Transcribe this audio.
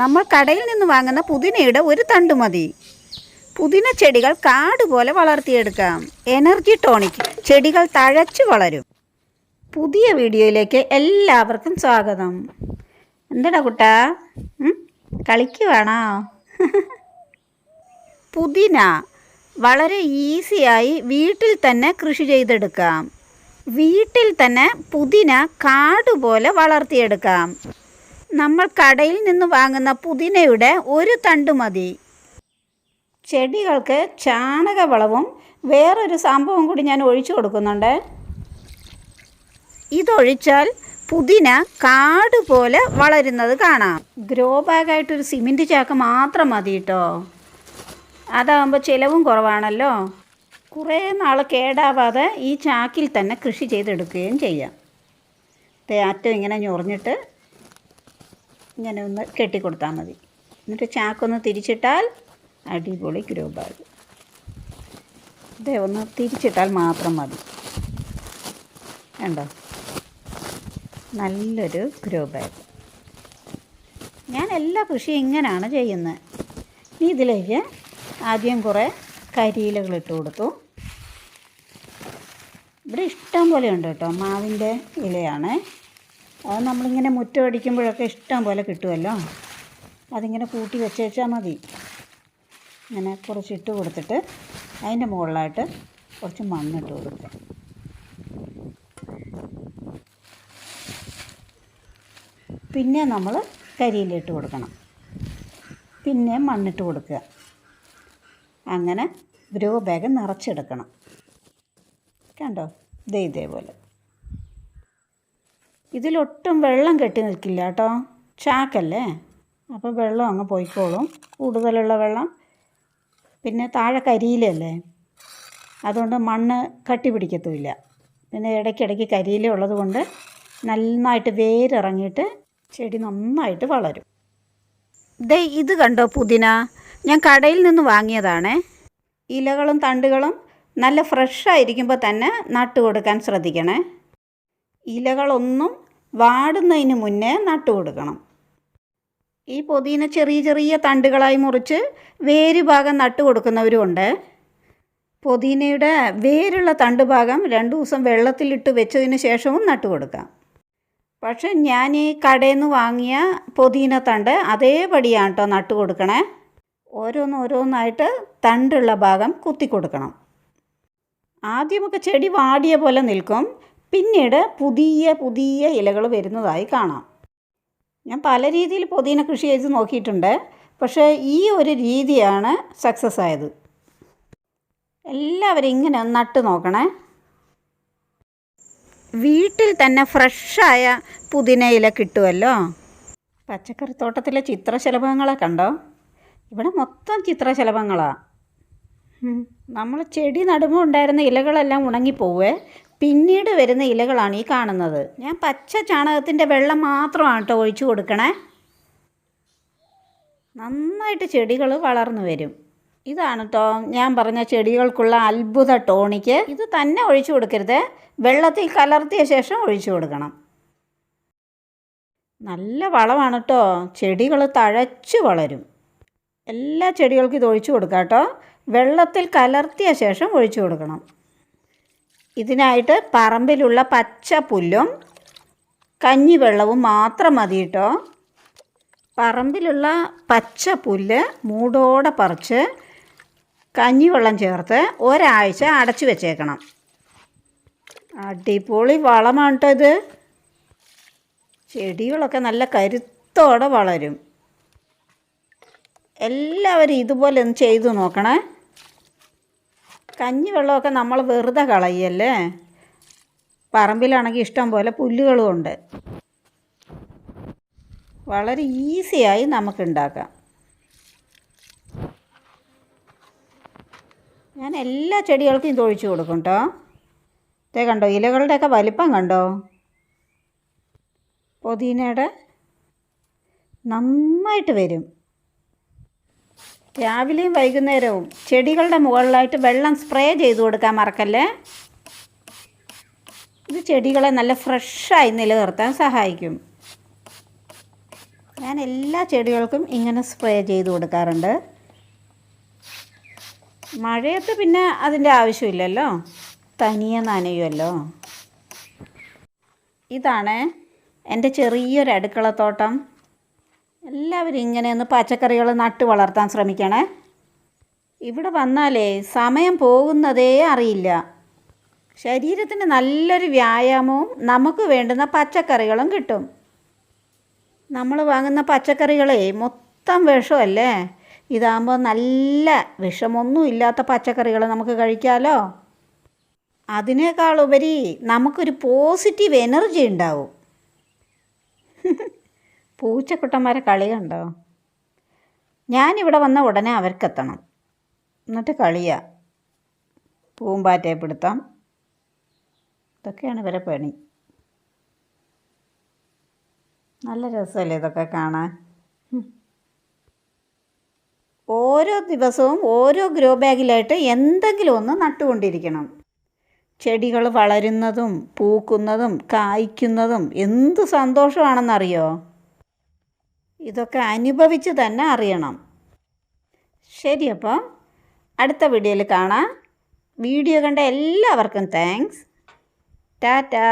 നമ്മൾ കടയിൽ നിന്ന് വാങ്ങുന്ന പുതിനയുടെ ഒരു തണ്ട് മതി. പുതിന ചെടികൾ കാട് പോലെ വളർത്തിയെടുക്കാം. എനർജി ടോണിക് ചെടികൾ തഴച്ചു വളരും. പുതിയ വീഡിയോയിലേക്ക് എല്ലാവർക്കും സ്വാഗതം. എന്താടാ കുട്ടാ? കളിക്കുവാണോ? പുതിന വളരെ ഈസിയായി വീട്ടിൽ തന്നെ കൃഷി ചെയ്തെടുക്കാം. വീട്ടിൽ തന്നെ പുതിന കാട് പോലെ വളർത്തിയെടുക്കാം. നമ്മൾ കടയിൽ നിന്ന് വാങ്ങുന്ന പുതിനയുടെ ഒരു തണ്ട് മതി. ചെടികൾക്ക് ചാണകവളവും വേറൊരു സംഭവം കൂടി ഞാൻ ഒഴിച്ചു കൊടുക്കുന്നുണ്ട്. ഇതൊഴിച്ചാൽ പുതിന കാട് പോലെ വളരുന്നത് കാണാം. ഗ്രോ ബാഗായിട്ടൊരു സിമെന്റ് ചാക്ക് മാത്രം മതി കേട്ടോ അതാകുമ്പോൾ ചിലവും കുറവാണല്ലോ. കുറേ നാൾ കേടാവാതെ ഈ ചാക്കിൽ തന്നെ കൃഷി ചെയ്തെടുക്കുകയും ചെയ്യാം. അറ്റം ഇങ്ങനെ ഞൊറിഞ്ഞിട്ട് ഇങ്ങനെ ഒന്ന് കെട്ടിക്കൊടുത്താൽ മതി. എന്നിട്ട് ചാക്കൊന്ന് തിരിച്ചിട്ടാൽ അടിപൊളി ഗ്രോ ബാഗ് ഇതേ ഒന്ന് തിരിച്ചിട്ടാൽ മാത്രം മതി. കണ്ടോ? നല്ലൊരു ഗ്രോ ബാഗ് ഞാൻ എല്ലാ കൃഷിയും ഇങ്ങനെയാണ് ചെയ്യുന്നത്. ഇനി ഇതിലേക്ക് ആദ്യം കുറേ കരിയിലകൾ ഇട്ട് കൊടുത്തു. ഇവിടെ ഇഷ്ടം പോലെ ഉണ്ട് കേട്ടോ. മാവിന്റെ ഇലയാണ്. അത് നമ്മളിങ്ങനെ മുറ്റം അടിക്കുമ്പോഴൊക്കെ ഇഷ്ടം പോലെ കിട്ടുമല്ലോ. അതിങ്ങനെ കൂട്ടി വെച്ചേച്ചാൽ മതി. ഇങ്ങനെ കുറച്ച് ഇട്ട് കൊടുത്തിട്ട് അതിന്റെ മുകളിലായിട്ട് കുറച്ച് മണ്ണിട്ട് കൊടുക്കുക. പിന്നെ നമ്മൾ കരിയിലിട്ട് കൊടുക്കണം. പിന്നെ മണ്ണിട്ട് കൊടുക്കുക. അങ്ങനെ ഗ്രോ ബാഗ് നിറച്ചെടുക്കണം. കണ്ടോ? ദേ ഇതേപോലെ. ഇതിലൊട്ടും വെള്ളം കെട്ടി നിൽക്കില്ല കേട്ടോ. ചാക്കല്ലേ? അപ്പോൾ വെള്ളം അങ്ങ് പോയിക്കോളും. കൂടുതലുള്ള വെള്ളം. പിന്നെ താഴെ കരിയിലല്ലേ? അതുകൊണ്ട് മണ്ണ് കട്ടി പിടിക്കത്തുമില്ല. പിന്നെ ഇടയ്ക്കിടയ്ക്ക് കരിയില ഉള്ളത് കൊണ്ട് നന്നായിട്ട് വേരിറങ്ങിയിട്ട് ചെടി നന്നായിട്ട് വളരും. ദേ ഇത് കണ്ടോ പുതിന? ഞാൻ കടയിൽ നിന്ന് വാങ്ങിയതാണേ. ഇലകളും തണ്ടുകളും നല്ല ഫ്രഷ് ആയിരിക്കുമ്പോൾ തന്നെ നട്ടു കൊടുക്കാൻ ശ്രദ്ധിക്കണേ. ഇലകളൊന്നും വാടുന്നതിന് മുന്നേ നട്ടു കൊടുക്കണം ഈ പൊതിന ചെറിയ ചെറിയ തണ്ടുകളായി മുറിച്ച് വേര് ഭാഗം നട്ടു കൊടുക്കുന്നവരുമുണ്ട് പൊതിനയുടെ വേരുള്ള തണ്ട് ഭാഗം രണ്ട് ദിവസം വെള്ളത്തിലിട്ട് വെച്ചതിന് ശേഷവും നട്ടു കൊടുക്കാം പക്ഷെ ഞാൻ ഈ കടയിൽ നിന്ന് വാങ്ങിയ പൊതീന തണ്ട് അതേപടിയാണ് കേട്ടോ നട്ടു കൊടുക്കണേ ഓരോന്ന് ഓരോന്നായിട്ട് തണ്ടുള്ള ഭാഗം കുത്തി കൊടുക്കണം ആദ്യമൊക്കെ ചെടി വാടിയ പോലെ നിൽക്കും. പിന്നീട് പുതിയ പുതിയ ഇലകൾ വരുന്നതായി കാണാം. ഞാൻ പല രീതിയിൽ പുതിന കൃഷി ചെയ്ത് നോക്കിയിട്ടുണ്ട്. പക്ഷേ ഈ ഒരു രീതിയാണ് സക്സസ് ആയത്. എല്ലാവരും ഇങ്ങനെ നട്ട് നോക്കണേ. വീട്ടിൽ തന്നെ ഫ്രഷായ പുതിന ഇല കിട്ടുമല്ലോ പച്ചക്കറിത്തോട്ടത്തിലെ ചിത്രശലഭങ്ങളെ കണ്ടോ? ഇവിടെ മൊത്തം ചിത്രശലഭങ്ങളാണ് നമ്മൾ ചെടി നടുമ്പോൾ ഉണ്ടായിരുന്ന ഇലകളെല്ലാം ഉണങ്ങിപ്പോവേ. പിന്നീട് വരുന്ന ഇലകളാണ് ഈ കാണുന്നത്. ഞാൻ പച്ച ചാണകത്തിന്റെ വെള്ളം മാത്രമാണ് കേട്ടോ ഒഴിച്ചു കൊടുക്കണേ. നന്നായിട്ട് ചെടികൾ വളർന്നു വരും. ഇതാണ് കേട്ടോ ഞാൻ പറഞ്ഞ ചെടികൾക്കുള്ള അത്ഭുത ടോണിക്ക്. ഇത് തന്നെ ഒഴിച്ചു കൊടുക്കരുത്. വെള്ളത്തിൽ കലർത്തിയ ശേഷം ഒഴിച്ചു കൊടുക്കണം. നല്ല വളമാണ് കേട്ടോ ചെടികൾ തഴച്ചു വളരും. എല്ലാ ചെടികൾക്കും ഇത് ഒഴിച്ചു കൊടുക്കാം കേട്ടോ വെള്ളത്തിൽ കലർത്തിയ ശേഷം ഒഴിച്ചു കൊടുക്കണം. ഇതിനായിട്ട് പറമ്പിലുള്ള പച്ച പുല്ലും കഞ്ഞിവെള്ളവും മാത്രം മതി കേട്ടോ പറമ്പിലുള്ള പച്ച പുല്ല് മൂടോടെ പറിച്ച് കഞ്ഞിവെള്ളം ചേർത്ത് ഒരാഴ്ച അടച്ചു വെച്ചേക്കണം. അടിപൊളി വളമാണ് കേട്ടോ ഇത്. ചെടികളൊക്കെ നല്ല കരുത്തോടെ വളരും. എല്ലാവരും ഇതുപോലെ ഒന്ന് ചെയ്തു നോക്കണേ. കഞ്ഞിവെള്ളമൊക്കെ നമ്മൾ വെറുതെ കളയല്ലേ? പറമ്പിലാണെങ്കിൽ ഇഷ്ടം പോലെ പുല്ലുകളും ഉണ്ട്. വളരെ ഈസിയായി നമുക്കുണ്ടാക്കാം. ഞാൻ എല്ലാ ചെടികൾക്കും ഇത് ഒഴിച്ചു കൊടുക്കും കേട്ടോ. ഇതേ കണ്ടോ ഇലകളുടെയൊക്കെ വലിപ്പം കണ്ടോ? പുതിനയുടെ നന്നായിട്ട് വരും. രാവിലെയും വൈകുന്നേരവും ചെടികളുടെ മുകളിലായിട്ട് വെള്ളം സ്പ്രേ ചെയ്ത് കൊടുക്കാൻ മറക്കല്ലേ? ഇത് ചെടികളെ നല്ല ഫ്രഷായി നിലനിർത്താൻ സഹായിക്കും. ഞാൻ എല്ലാ ചെടികൾക്കും ഇങ്ങനെ സ്പ്രേ ചെയ്ത് കൊടുക്കാറുണ്ട്. മഴയത്ത് പിന്നെ അതിന്റെ ആവശ്യമില്ലല്ലോ? തനിയെ നനയുമല്ലോ ഇതാണ് എന്റെ ചെറിയൊരു അടുക്കളത്തോട്ടം. എല്ലാവരും ഇങ്ങനെയൊന്ന് പച്ചക്കറികൾ നട്ട് വളർത്താൻ ശ്രമിക്കണേ. ഇവിടെ വന്നാലേ സമയം പോകുന്നതേ അറിയില്ല. ശരീരത്തിന് നല്ലൊരു വ്യായാമവും നമുക്ക് വേണ്ടുന്ന പച്ചക്കറികളും കിട്ടും. നമ്മൾ വാങ്ങുന്ന പച്ചക്കറികളെ മൊത്തം വിഷമല്ലേ? ഇതാകുമ്പോൾ നല്ല വിഷമൊന്നും ഇല്ലാത്ത പച്ചക്കറികൾ നമുക്ക് കഴിക്കാമല്ലോ അതിനേക്കാളുപരി നമുക്കൊരു പോസിറ്റീവ് എനർജി ഉണ്ടാവും. പൂച്ചക്കുട്ടന്മാരെ കളി കണ്ടോ ഞാനിവിടെ വന്ന ഉടനെ അവർക്കെത്തണം. എന്നിട്ട് കളിയാ. പൂമ്പാറ്റയെ പിടുത്തം ഇതൊക്കെയാണ് ഇവരെ പണി. നല്ല രസമല്ലേ ഇതൊക്കെ കാണാൻ? ഓരോ ദിവസവും ഓരോ ഗ്രോ ബാഗിലായിട്ട് എന്തെങ്കിലും ഒന്ന് നട്ടുകൊണ്ടിരിക്കണം. ചെടികൾ വളരുന്നതും പൂക്കുന്നതും കായ്ക്കുന്നതും എന്ത് സന്തോഷമാണെന്നറിയോ? ഇതൊക്കെ അനുഭവിച്ച് തന്നെ അറിയണം. ശരി അപ്പോൾ അടുത്ത വീഡിയോയിൽ കാണാം. വീഡിയോ കണ്ട എല്ലാവർക്കും താങ്ക്സ് ടാറ്റാ.